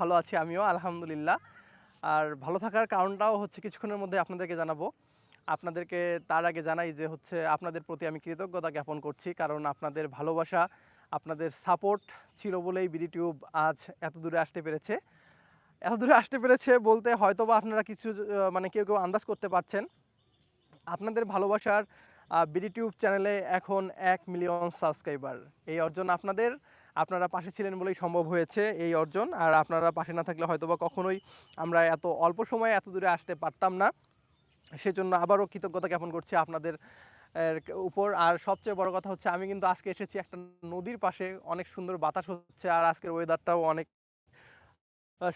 ভালো আছি আমিও, আলহামদুলিল্লাহ। আর ভালো থাকার কারণটাও হচ্ছে কিছুক্ষণের মধ্যে আপনাদেরকে জানাব। আপনাদেরকে তার আগে জানাই যে হচ্ছে আপনাদের প্রতি আমি কৃতজ্ঞতা জ্ঞাপন করছি, কারণ আপনাদের ভালোবাসা, আপনাদের সাপোর্ট ছিল বলেই বিডি টিউব আজ এত দূরে আসতে পেরেছে। এত দূরে আসতে পেরেছে বলতে হয়তো বা আপনারা কিছু মানে কেউ কেউ আন্দাজ করতে পারছেন। আপনাদের ভালোবাসার বিডি টিউব চ্যানেলে এখন এক মিলিয়ন সাবস্ক্রাইবার। এই অর্জন আপনাদের আপনারা পাশে ছিলেন বলেই সম্ভব হয়েছে এই অর্জন। আর আপনারা পাশে না থাকলে হয়তো বা কখনোই আমরা এত অল্প সময়ে এত দূরে আসতে পারতাম না। সেজন্য আবারও কৃতজ্ঞতা জ্ঞাপন করছি আপনাদের উপর। আর সবচেয়ে বড় কথা হচ্ছে, আমি কিন্তু আজকে এসেছি একটা নদীর পাশে। অনেক সুন্দর বাতাস হচ্ছে আর আজকের ওয়েদারটাও অনেক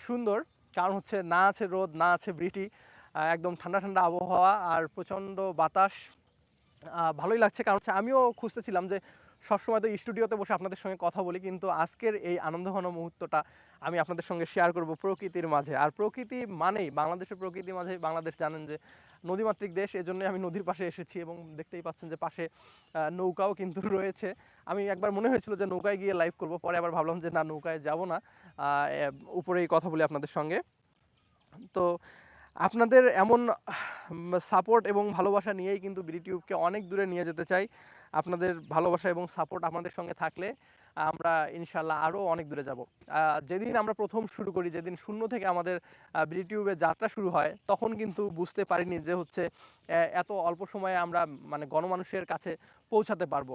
সুন্দর। কারণ হচ্ছে না আছে রোদ, না আছে বৃষ্টি একদম ঠান্ডা ঠান্ডা আবহাওয়া আর প্রচণ্ড বাতাস। ভালোই লাগছে। কারণ হচ্ছে আমিও খুঁজতেছিলাম যে সবসময় তো স্টুডিওতে বসে আপনাদের সঙ্গে কথা বলি, কিন্তু আজকের এই আনন্দঘন মুহূর্তটা আমি আপনাদের সঙ্গে শেয়ার করব প্রকৃতির মাঝে। আর প্রকৃতি মানেই, বাংলাদেশের প্রকৃতির মাঝে বাংলাদেশ জানেন যে নদীমাতৃক দেশ এজন্যই আমি নদীর পাশে এসেছি এবং দেখতেই পাচ্ছেন যে পাশে নৌকাও কিন্তু রয়েছে। আমি একবার মনে হয়েছিল যে নৌকায় গিয়ে লাইভ করব, পরে আবার ভাবলাম যে না, নৌকায় যাব না। উপরেই কথা বলি আপনাদের সঙ্গে। তো আপনাদের এমন সাপোর্ট এবং ভালোবাসা নিয়েই কিন্তু বিডি টিউবকে অনেক দূরে নিয়ে যেতে চাই। আপনাদের ভালোবাসা এবং সাপোর্ট আমাদের সঙ্গে থাকলে আমরা ইনশাল্লাহ আরও অনেক দূরে যাব। যেদিন আমরা প্রথম শুরু করি, যেদিন শূন্য থেকে আমাদের বিডি টিউবের যাত্রা শুরু হয়, তখন কিন্তু বুঝতে পারিনি যে হচ্ছে এত অল্প সময়ে আমরা মানে গণমানুষের কাছে পৌঁছাতে পারব।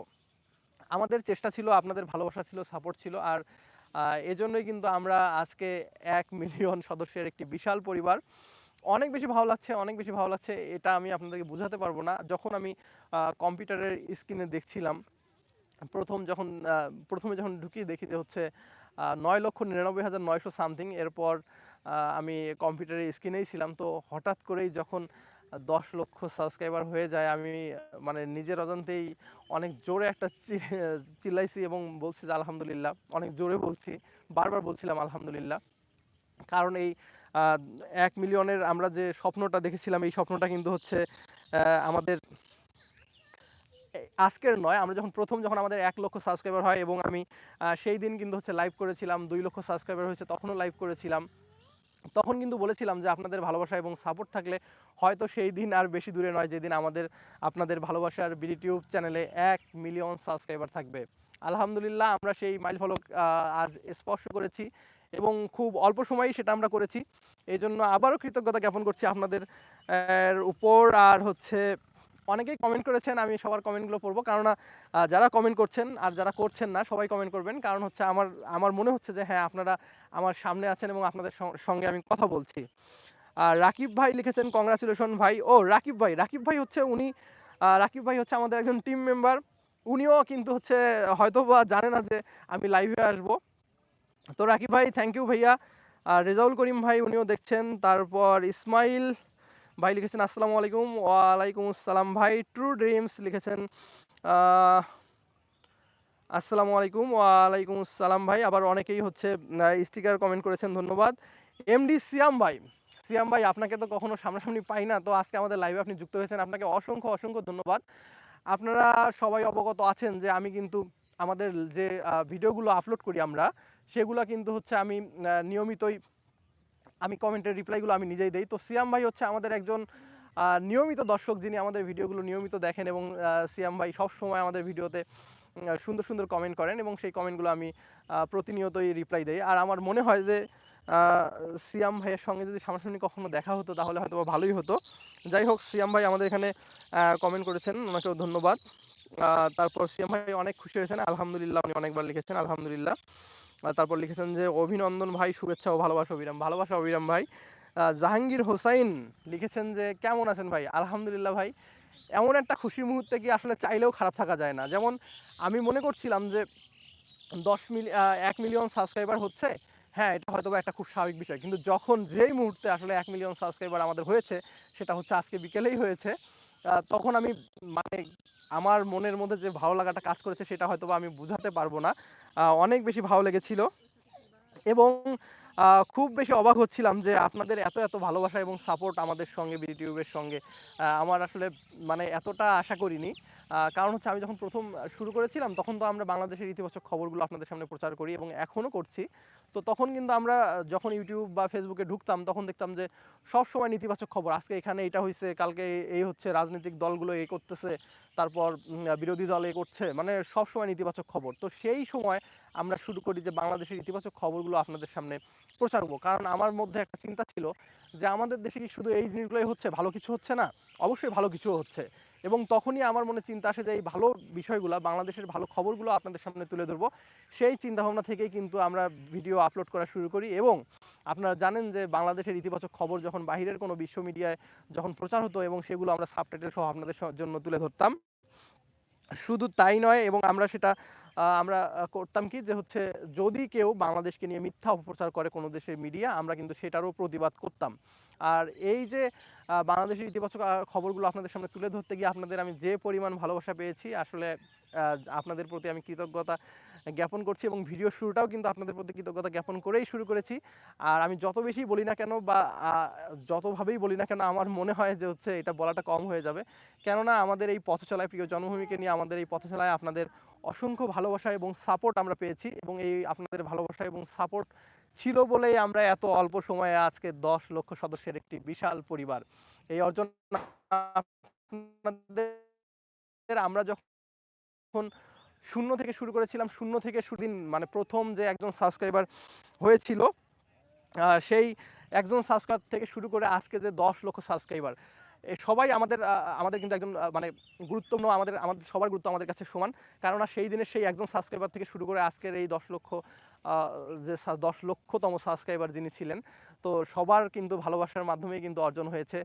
আমাদের চেষ্টা ছিল, আপনাদের ভালোবাসা ছিল সাপোর্ট ছিল, আর এজন্যই কিন্তু আমরা আজকে এক মিলিয়ন সদস্যের একটি বিশাল পরিবার অনেক বেশি ভালো লাগছে, অনেক বেশি ভালো লাগছে, এটা আমি আপনাদেরকে বোঝাতে পারব না। যখন আমি কম্পিউটারের স্ক্রিনে দেখছিলাম, প্রথম যখন প্রথমে যখন ঢুকি দেখি যে হচ্ছে নয় লক্ষ নিরানব্বই হাজার নয়শো সামথিং, এরপর আমি কম্পিউটারের স্ক্রিনেই ছিলাম, তো হঠাৎ করেই যখন দশ লক্ষ সাবস্ক্রাইবার হয়ে যায়, আমি মানে নিজের অজান্তেই অনেক জোরে একটা চিল্লাইছি এবং বলছি যে আলহামদুলিল্লাহ, অনেক জোরে বলছি, বারবার বলছিলাম আলহামদুলিল্লাহ। কারণ এই এক মিলিয়নের আমরা যে স্বপ্নটা দেখেছিলাম, এই স্বপ্নটা কিন্তু হচ্ছে আমাদের আজকের নয়, আমরা যখন প্রথম যখন আমাদের এক লক্ষ সাবস্ক্রাইবার হয় এবং আমি সেই দিন কিন্তু হচ্ছে লাইভ করেছিলাম, দুই লক্ষ সাবস্ক্রাইবার হয়েছে, তখনও লাইভ করেছিলাম। তখন কিন্তু বলেছিলাম যে আপনাদের ভালোবাসা এবং সাপোর্ট থাকলে হয়তো সেই দিন আর বেশি দূরে নয় যেদিন আমাদের, আপনাদের ভালোবাসার বিডি টিউব চ্যানেলে এক মিলিয়ন সাবস্ক্রাইবার থাকবে। আলহামদুলিল্লাহ, আমরা সেই মাইল ফলক আজ স্পর্শ করেছি। এবং খুব অল্প সময়েই সেটা আমরা করেছি। এই জন্য আবারও কৃতজ্ঞতা জ্ঞাপন করছি আপনাদের উপর। আর হচ্ছে অনেকেই কমেন্ট করেছেন আমি সবার কমেন্টগুলো পড়ব। আহ, যারা কমেন্ট করছেন আর যারা করছেন না সবাই কমেন্ট করবেন। কারণ হচ্ছে আমার আমার মনে হচ্ছে যে হ্যাঁ আপনারা আমার সামনে আছেন এবং আপনাদের সঙ্গে আমি কথা বলছি। আর রাকিব ভাই লিখেছেন কংগ্রাচুলেশন ভাই। ও রাকিব ভাই। রাকিব ভাই হচ্ছে উনি রাকিব ভাই হচ্ছে আমাদের একজন টিম মেম্বার উনিও কিন্তু হচ্ছে হয়তো বা জানে না যে আমি লাইভে আসব। তো রাকিব ভাই থ্যাংক ইউ ভাইয়া। আর রেজাউল করিম ভাই, উনিও দেখছেন। তারপর ইসমাইল ভাই লিখেছেন, আসসালামু আলাইকুম, ওয়ালাইকুম আসসালাম ভাই। ট্রু ড্রিমস লিখেছেন আসসালামু আলাইকুম, ওয়ালাইকুম আসসালাম ভাই। আবার অনেকেই হচ্ছে স্টিকার কমেন্ট করেছেন, ধন্যবাদ। এমডি সিয়াম ভাই সিয়াম ভাই, আপনাকে তো কখনো সামনাসামনি পাই না। তো আজকে আমাদের লাইভে আপনি যুক্ত হয়েছেন। আপনাকে অসংখ্য অসংখ্য ধন্যবাদ। আপনারা সবাই অবগত আছেন যে আমি কিন্তু আমাদের যে ভিডিওগুলো আপলোড করি আমরা সেগুলো কিন্তু হচ্ছে আমি নিয়মিতই আমি কমেন্টের রিপ্লাইগুলো আমি নিজেই দেই। তো সিয়াম ভাই হচ্ছে আমাদের একজন নিয়মিত দর্শক যিনি আমাদের ভিডিওগুলো নিয়মিত দেখেন এবং সিয়াম ভাই সবসময় আমাদের ভিডিওতে সুন্দর সুন্দর কমেন্ট করেন এবং সেই কমেন্টগুলো আমি প্রতিনিয়তই রিপ্লাই দেই। আর আমার মনে হয় যে সিয়াম ভাইয়ের সঙ্গে যদি সামনাসামনি কখনো দেখা হতো তাহলে হয়তো ভালোই হতো। যাই হোক, সিয়াম ভাই আমাদের এখানে কমেন্ট করেছেন, ওনাকেও ধন্যবাদ। তারপর সিয়াম ভাই অনেক খুশি হয়েছেন, আলহামদুলিল্লাহ উনি অনেকবার লিখেছেন, আলহামদুলিল্লাহ। তারপর লিখেছেন যে, অভিনন্দন ভাই, শুভেচ্ছা ও ভালোবাসা অবিরাম। ভালোবাসা অবিরাম ভাই। জাহাঙ্গীর হোসাইন লিখেছেন যে, কেমন আছেন ভাই? আলহামদুলিল্লাহ ভাই। এমন একটা খুশি মুহূর্তে কি আসলে চাইলেও খারাপ থাকা যায় না। যেমন আমি মনে করছিলাম যে, দশ মিলি এক মিলিয়ন সাবস্ক্রাইবার হচ্ছে। হ্যাঁ এটা হয়তো একটা খুব স্বাভাবিক বিষয়। কিন্তু যখন যেই মুহূর্তে আসলে এক মিলিয়ন সাবস্ক্রাইবার আমাদের হয়েছে, সেটা হচ্ছে আজকে বিকেলেই হয়েছে। তখন আমি মানে আমার মনের মধ্যে যে ভালো লাগাটা কাজ করেছে সেটা হয়তো আমি বুঝাতে পারব না। অনেক বেশি ভালো লেগেছিল। এবং খুব বেশি অবাক হচ্ছিলাম যে আপনাদের এত এত ভালোবাসা এবং সাপোর্ট আমাদের সঙ্গে বিডিটিউবের সঙ্গে। আমার আসলে মানে এতটা আশা করিনি। কারণ হচ্ছে আমি যখন প্রথম শুরু করেছিলাম, তখন তো আমরা বাংলাদেশের ইতিবাচক খবরগুলো আপনাদের সামনে প্রচার করি এবং এখনও করছি। তো তখন কিন্তু আমরা যখন ইউটিউব বা ফেসবুকে ঢুকতাম, তখন দেখতাম যে সব সময় নেতিবাচক খবর, আজকে এখানে এটা হয়েছে কালকে এই হচ্ছে, রাজনৈতিক দলগুলো এ করতেছে, তারপর বিরোধী দল এ করছে মানে সব সময় নেতিবাচক খবর। তো সেই সময় আমরা শুরু করি যে বাংলাদেশের ইতিবাচক খবরগুলো আপনাদের সামনে প্রচার করব। কারণ আমার মধ্যে একটা চিন্তা ছিল যে আমাদের দেশে কি শুধু এই জিনিসগুলোই হচ্ছে, ভালো কিছু হচ্ছে না? অবশ্যই ভালো কিছু হচ্ছে। এবং তখনই আমার মনে চিন্তা আসে যে এই ভালো বিষয়গুলো, বাংলাদেশের ভালো খবরগুলো আপনাদের সামনে তুলে ধরবো। সেই চিন্তাভাবনা থেকেই কিন্তু আমরা ভিডিও আপলোড করা শুরু করি এবং আপনারা জানেন যে বাংলাদেশের ইতিবাচক খবর যখন বাহিরের কোনো বিশ্ব মিডিয়ায় যখন প্রচার হতো এবং সেগুলো আমরা সাবটাইটেল সহ আপনাদের জন্য তুলে ধরতাম, শুধু তাই নয় এবং আমরা সেটা আমরা করতাম কি যে হচ্ছে যদি কেউ বাংলাদেশকে নিয়ে মিথ্যা অপপ্রচার করে কোনো দেশের মিডিয়া আমরা কিন্তু সেটারও প্রতিবাদ করতাম। আর এই যে বাংলাদেশের ইতিবাচক খবরগুলো আপনাদের সামনে তুলে ধরতে গিয়ে আপনাদের আমি যে পরিমাণ ভালোবাসা পেয়েছি, আসলে আপনাদের প্রতি আমি কৃতজ্ঞতা জ্ঞাপন করছি এবং ভিডিও শুরুটাও কিন্তু আপনাদের প্রতি কৃতজ্ঞতা জ্ঞাপন করেই শুরু করেছি। আর আমি যত বেশি বলি না কেন বা যতভাবেই বলি না কেন আমার মনে হয় যে হচ্ছে এটা বলাটা কম হয়ে যাবে। কেননা আমাদের এই পথচলায়, প্রিয় জন্মভূমিকে নিয়ে আমাদের এই পথ চলায় আপনাদের অসংখ্য ভালোবাসা এবং সাপোর্ট আমরা পেয়েছি এবং এই আপনাদের ভালোবাসা এবং সাপোর্ট ছিল বলেই আমরা এত অল্প সময়ে আজকে দশ লক্ষ সদস্যের একটি বিশাল পরিবার। এই অর্জন আমরা যখন শূন্য থেকে শুরু করেছিলাম, শূন্য থেকে সুদিন মানে প্রথম যে একজন সাবস্ক্রাইবার হয়েছিল সেই একজন সাবস্ক্রাইব থেকে শুরু করে আজকে যে দশ লক্ষ সাবস্ক্রাইবার সবাই আমাদের আমাদের কিন্তু একজন মানে গুরুত্বপূর্ণ আমাদের আমাদের সবার গুরুত্ব আমাদের কাছে সমান। কেননা সেই দিনের সেই একজন সাবস্ক্রাইবার থেকে শুরু করে আজকের এই দশ লক্ষ যে দশ লক্ষতম সাবস্ক্রাইবার যিনি ছিলেন, তো সবার কিন্তু ভালোবাসার মাধ্যমেই কিন্তু অর্জন হয়েছে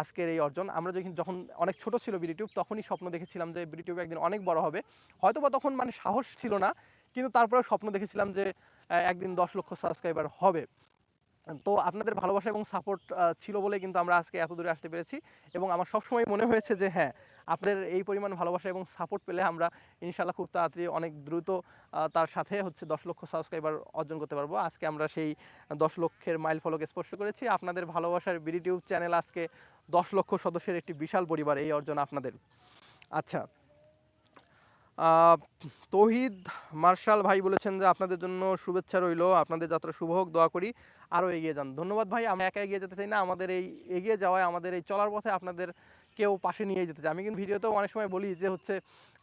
আজকের এই অর্জন। আমরা যখন অনেক ছোট ছিল বিডিটিউব তখনই স্বপ্ন দেখেছিলাম যে বিডিটিউব একদিন অনেক বড় হবে। হয়তো বা তখন মানে সাহস ছিল না, কিন্তু তারপরে স্বপ্ন দেখেছিলাম যে একদিন দশ লক্ষ সাবস্ক্রাইবার হবে। তো আপনাদের ভালোবাসা এবং সাপোর্ট ছিল বলে কিন্তু আমরা আজকে এত দূরে আসতে পেরেছি এবং আমার সবসময় মনে হয়েছে যে হ্যাঁ আপনাদের এই পরিমাণ ভালোবাসা এবং সাপোর্ট পেলে আমরা ইনশাল্লাহ খুব তাড়াতাড়ি অনেক দ্রুত তার সাথে হচ্ছে দশ লক্ষ সাবস্ক্রাইবার অর্জন করতে পারব। আজকে আমরা সেই দশ লক্ষের মাইল ফলক স্পর্শ করেছি। আপনাদের ভালোবাসার বিডিটিউব চ্যানেল আজকে দশ লক্ষ সদস্যের একটি বিশাল পরিবার এই অর্জন আপনাদের। আচ্ছা তৌহিদ মার্শাল ভাই বলেছেন যে আপনাদের জন্য শুভেচ্ছা রইল। আপনাদের যাত্রা শুভ হোক, দোয়া করি আরও এগিয়ে যান। ধন্যবাদ ভাই আমি একা এগিয়ে যেতে চাই না। আমাদের এই এগিয়ে যাওয়ায়, আমাদের এই চলার পথে আপনাদের কেউ পাশে নিয়ে যেতে চাই আমি কিন্তু ভিডিওতেও অনেক সময় বলি যে হচ্ছে,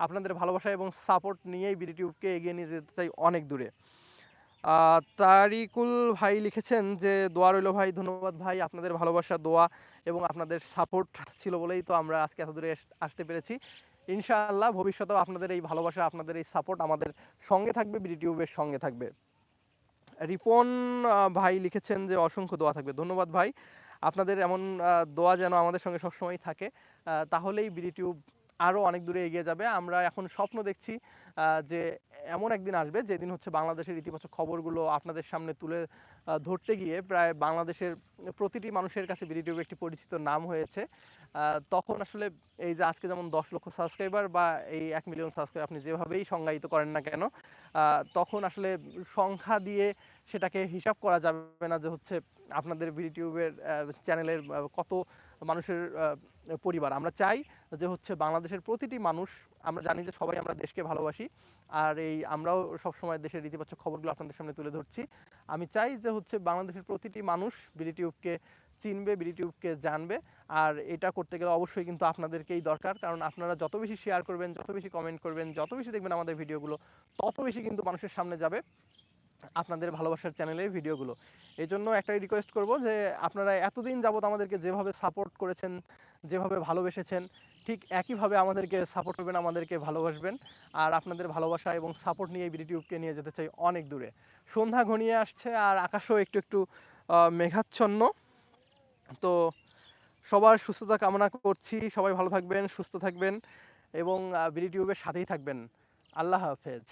আপনাদের ভালোবাসা এবং সাপোর্ট নিয়েই বিডিটিউবকে এগিয়ে নিয়ে যেতে চাই অনেক দূরে। তারিকুল ভাই লিখেছেন যে, দোয়া রইল ভাই, ধন্যবাদ ভাই, আপনাদের ভালোবাসা, দোয়া এবং আপনাদের সাপোর্ট ছিল বলেই তো আমরা আজকে এত দূরে আসতে পেরেছি। ইনশাআল্লাহ ভবিষ্যতেও আপনাদের এই ভালোবাসা, আপনাদের এই সাপোর্ট আমাদের সঙ্গে থাকবে বিডিটিউবের সঙ্গে থাকবে। রিপন ভাই লিখেছেন যে অসংখ্য দোয়া থাকবে। ধন্যবাদ ভাই। আপনাদের এমন দোয়া যেন আমাদের সঙ্গে সবসময় থাকে। তাহলেই বিডিটিউব আরও অনেক দূরে এগিয়ে যাবে। আমরা এখন স্বপ্ন দেখছি যে এমন একদিন আসবে, যেদিন হচ্ছে বাংলাদেশের ইতিবাচক খবরগুলো আপনাদের সামনে তুলে ধরতে গিয়ে প্রায় বাংলাদেশের প্রতিটি মানুষের কাছে বিডিটিউব একটি পরিচিত নাম হয়েছে। তখন আসলে এই যে আজকে যেমন দশ লক্ষ সাবস্ক্রাইবার বা এই এক মিলিয়ন সাবস্ক্রাইবার আপনি যেভাবেই সংজ্ঞায়িত করেন না কেন তখন আসলে সংখ্যা দিয়ে সেটাকে হিসাব করা যাবে না যে হচ্ছে আপনাদের ইউটিউবের চ্যানেলের কত মানুষের পরিবার। আমরা চাই যে হচ্ছে বাংলাদেশের প্রতিটি মানুষ, আমরা জানি যে সবাই আমরা দেশকে ভালোবাসি, আর এই আমরাও সবসময় দেশের ইতিবাচক খবরগুলো আপনাদের সামনে তুলে ধরছি। আমি চাই যে হচ্ছে বাংলাদেশের প্রতিটি মানুষ বিডিটিউবকে চিনবে বিডিটিউবকে জানবে, আর এটা করতে গেলে অবশ্যই কিন্তু আপনাদেরকেই দরকার। কারণ আপনারা যত বেশি শেয়ার করবেন, যত বেশি কমেন্ট করবেন, যত বেশি দেখবেন আমাদের ভিডিওগুলো তত বেশি কিন্তু মানুষের সামনে যাবে। আপনাদের ভালোবাসার চ্যানেলের ভিডিওগুলো। এই জন্য একটাই রিকোয়েস্ট করব যে, আপনারা এতদিন যাবত আমাদেরকে যেভাবে সাপোর্ট করেছেন, যেভাবে ভালোবেসেছেন, ঠিক একইভাবে আমাদেরকে সাপোর্ট করবেন, আমাদেরকে ভালোবাসবেন। আর আপনাদের ভালোবাসা এবং সাপোর্ট নিয়ে বিডিটিউবকে নিয়ে যেতে চাই অনেক দূরে। সন্ধ্যা ঘনিয়ে আসছে আর আকাশও একটু একটু মেঘাচ্ছন্ন। তো সবার সুস্থতা কামনা করছি। সবাই ভালো থাকবেন, সুস্থ থাকবেন এবং বিডিটিউবের সাথেই থাকবেন। আল্লাহ হাফেজ।